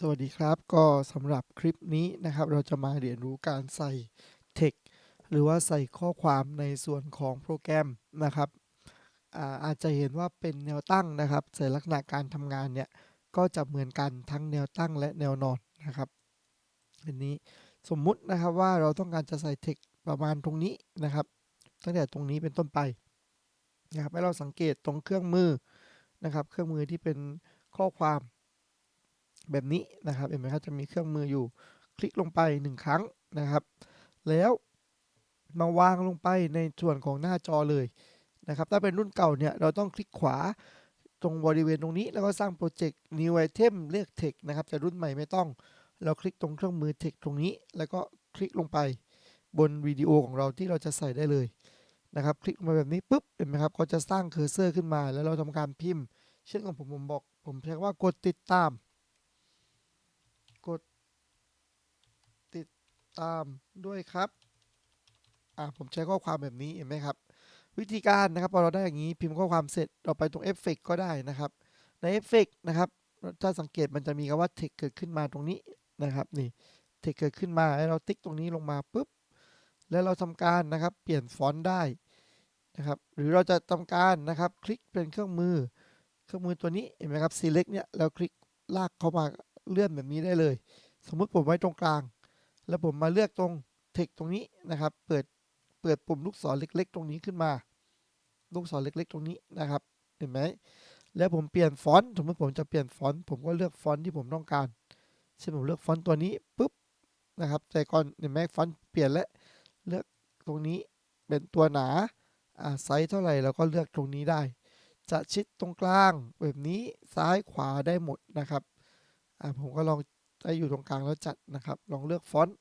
สวัสดีครับก็สำหรับคลิปนี้นะครับ เราจะมาเรียนรู้การใส่ text หรือว่าใส่ข้อความในส่วนของโปรแกรมนะครับอาอาจจะเห็นว่าเป็นแนวตั้งนะครับแต่ลักษณะการทำงานเนี่ย ก็จะเหมือนกันทั้งแนวตั้งและแนวนอนนะครับอันนี้สมมุตินะครับว่าเราต้องการจะใส่ text ประมาณตรงนี้นะครับ ตั้งแต่ตรงนี้เป็นต้นไปนะครับให้เราสังเกตตรงเครื่องมือนะครับ เครื่องมือที่เป็นข้อความ แบบนี้นะครับเห็นไหมครับจะมีเครื่องมืออยู่คลิกลงไป 1 ครั้งนะครับ แล้วมาวางลงไปในส่วนของหน้าจอเลยนะครับ ถ้าเป็นรุ่นเก่าเนี่ยเราต้องคลิกขวาตรงบริเวณตรงนี้แล้วก็สร้างโปรเจกต์ new item เลือก text นะครับแต่รุ่นใหม่ไม่ต้อง เราคลิกตรงเครื่องมือ text ตรงนี้ แล้วก็คลิกลงไปบนวิดีโอของเราที่เราจะใส่ได้เลยนะครับ คลิกลงมาแบบนี้ปุ๊บเห็นไหมครับเขาจะสร้างเคอร์เซอร์ขึ้นมา แล้วเราทำการพิมพ์ เช่นของผมผมบอกผมเพียงว่ากดติดตาม กด ตามด้วยครับอ่าผมใช้ข้อความแบบนี้เห็นไหมครับ วิธีการนะครับพอเราได้อย่างนี้พิมพ์ข้อความเสร็จเราไปตรงเอฟเฟกก็ได้นะครับ ในเอฟเฟกนะครับถ้าสังเกตมันจะมีคำว่า text เกิดขึ้นมาตรงนี้นะครับนี่ text เกิดขึ้นมาให้เราติ๊กตรงนี้ลงมาปุ๊บแล้วเราทำการนะครับเปลี่ยนฟอนต์ได้นะครับ หรือเราจะทำการนะครับ คลิกเป็นเครื่องมือ เครื่องมือตัวนี้เห็นไหมครับ select เนี่ยแล้วคลิกลากเข้ามาเลื่อนแบบนี้ได้เลย สมมุติผมไว้ตรงกลาง แล้วผมมาเลือกตรง text ตรงนี้นะครับ เปิดเปิดปุ่มลูกศรเล็ก ๆ ตรงนี้ขึ้นมา ลูกศรเล็ก ๆ ตรงนี้นะครับ เห็นไหมแล้วผมเปลี่ยนฟอนต์สมมติผมจะเปลี่ยนฟอนต์ผมก็เลือกฟอนต์ที่ผมต้องการเช่นผมเลือกฟอนต์ตัวนี้ปุ๊บนะครับ แต่ก่อนเห็นไหมฟอนต์เปลี่ยนแล้วเลือกตรงนี้เป็นตัวหนาอ่าไซส์เท่าไหร่เราก็เลือกตรงนี้ได้ จะชิดตรงกลางแบบนี้ซ้ายขวาได้หมดนะครับอ่าผมก็ลองจะอยู่ตรงกลางแล้วจัดนะครับ ลองเลือกฟอนต์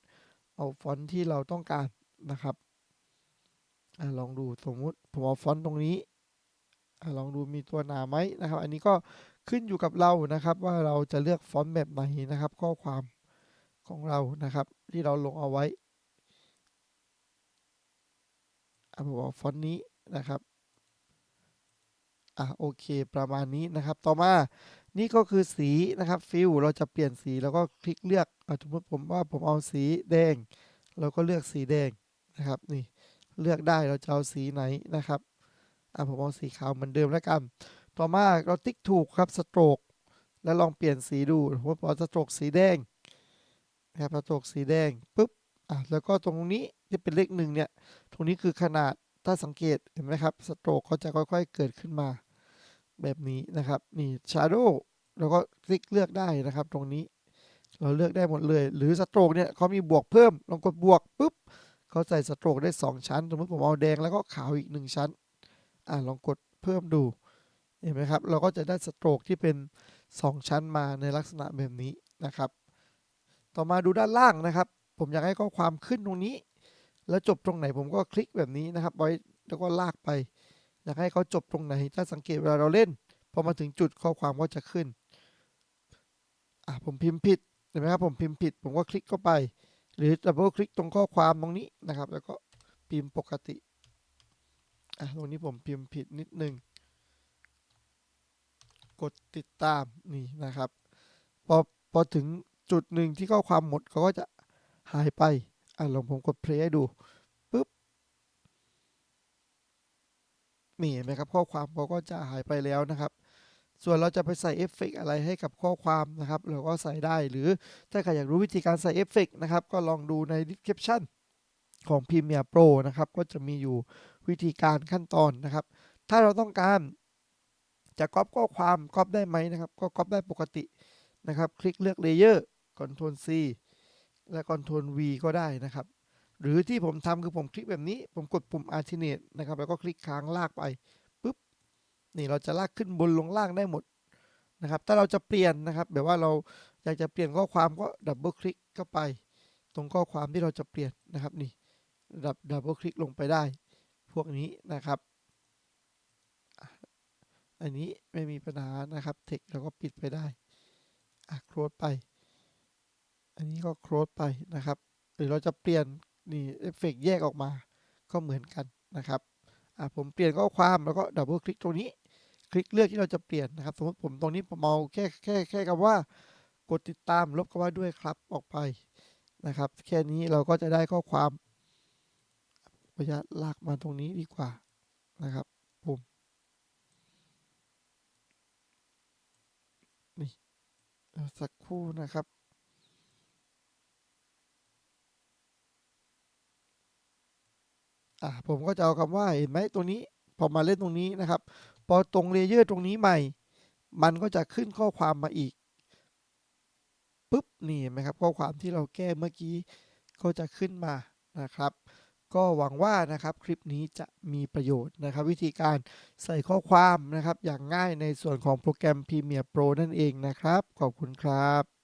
เอาฟอนต์ที่เราต้องการนะครับอลองดูสมมุติผมเอาฟอนต์ตรงนี้อลองดูมีตัวหนาไหมนะครับ อันนี้ก็ขึ้นอยู่กับเรานะครับ ว่าเราจะเลือกฟอนต์แบบไหนนะครับ ข้อความของเรานะครับ ที่เราลงเอาไว้อ่าผมเอาฟอนต์นี้นะครับ อะโอเคประมาณนี้นะครับ ต่อมานี่ก็คือสีนะครับฟิลเราจะเปลี่ยนสีแล้วก็คลิกเลือกสมมติผมว่าผมเอาสีแดง เราก็เลือกสีแดงนะครับนี่เลือกได้เราจะเอาสีไหนนะครับอะผมเอาสีขาวเหมือนเดิมแล้วกันต่อมาเราติ๊กถูกครับสโตรกแล้วลองเปลี่ยนสีดูผมเอาสโตรกสีแดงนะครับสโตรกสีแดงปุ๊บอะแล้วก็ตรงนี้ที่เป็นเลขหนึ่งเนี่ยตรงนี้คือขนาด ถ้าสังเกตเห็นไหมครับสโตรกเขาจะค่อยๆเกิดขึ้นมา แบบนี้นะครับนี่ Shadow เราก็คลิกเลือกได้นะครับ ตรงนี้ เราเลือกได้หมดเลย หรือสโตรกเนี่ยเขามีบวกเพิ่มลองกดบวกปุ๊บเขาใส่สโตรกได้ 2 ชั้น สมมติผมเอาแดงแล้วก็ขาวอีก 1 ชั้นอ่าลองกดเพิ่มดูเห็นไหมครับ เราก็จะได้สโตรกที่เป็น 2 ชั้นมาในลักษณะแบบนี้นะครับ ต่อมาดูด้านล่างนะครับ ผมอยากให้ข้อความขึ้นตรงนี้ แล้วจบตรงไหนผมก็คลิกแบบนี้นะครับ ไว้แล้วก็ลากไปอยากให้เขาจบตรงไหนถ้าสังเกตเวลาเราเล่นพอมาถึงจุดข้อความก็จะขึ้นอะผมพิมพ์ผิดเห็นไหมครับผมพิมพ์ผิด ผมก็คลิกเข้าไป หรือดับเบิลคลิกตรงข้อความตรงนี้นะครับ แล้วก็พิมพ์ปกติอะตรงนี้ผมพิมพ์ผิดนิดนึงกดติดตามนี่นะครับพอพอถึงจุดหนึ่งที่ข้อความหมดเขาก็จะหายไป อะลองผมกดเพลย์ให้ดูนี่เห็นไหมครับ ข้อความเขาก็จะหายไปแล้วนะครับส่วนเราจะไปใส่เอฟเฟกอะไรให้กับข้อความนะครับ เราก็ใส่ได้หรือถ้าใครอยากรู้วิธีการใส่เอฟเฟกนะครับ ก็ลองดูใน description ของ Premiere Pro นะครับ ก็จะมีอยู่วิธีการขั้นตอนนะครับ ถ้าเราต้องการจะก๊อปข้อความก๊อปได้ไหมนะครับ ก็ก๊อปได้ปกตินะครับ คลิกเลือก Layer Ctrl C และ Ctrl V ก็ได้นะครับ หรือที่ผมทำคือผมคลิกแบบนี้ ผมกดปุ่ม alternate นะครับ แล้วก็คลิกค้างลากไปปุ๊บ นี่เราจะลากขึ้นบนลงล่างได้หมดนะครับ ถ้าเราจะเปลี่ยนนะครับ แบบว่าเราอยากจะเปลี่ยนข้อความก็ดับเบิลคลิกเข้าไป ตรงข้อความที่เราจะเปลี่ยนนะครับนี่ดับดับเบิลคลิกลงไปได้ พวกนี้นะครับ อันนี้ไม่มีปัญหานะครับเทคเราก็ปิดไปได้อะโคลดไป อันนี้ก็โคลดไปนะครับ หรือเราจะเปลี่ยนนี่เอฟเฟกแยกออกมาก็เหมือนกันนะครับอะผมเปลี่ยนข้อความแล้วก็ดับเบิลคลิกตรงนี้ คลิกเลือกที่เราจะเปลี่ยนนะครับ สมมติผมตรงนี้ผมเอาแค่แค่แค่คำว่ากดติดตามลบคำว่าด้วยครับออกไปนะครับ แค่นี้เราก็จะได้ข้อความประหยัดลากมาตรงนี้ดีกว่านะครับผมนี่สักครู่นะครับ อ่าผมก็จะเอาคำว่าเห็นไหมตรงนี้พอมาเล่นตรงนี้นะครับ พอตรงเลเยอร์ตรงนี้ใหม่ มันก็จะขึ้นข้อความมาอีกปุ๊บนี่เห็นไหมครับข้อความที่เราแก้เมื่อกี้ก็จะขึ้นมานะครับ ก็หวังว่านะครับคลิปนี้จะมีประโยชน์นะครับ วิธีการใส่ข้อความนะครับ อย่างง่ายในส่วนของโปรแกรม Premiere Pro นั่นเองนะครับ ขอบคุณครับ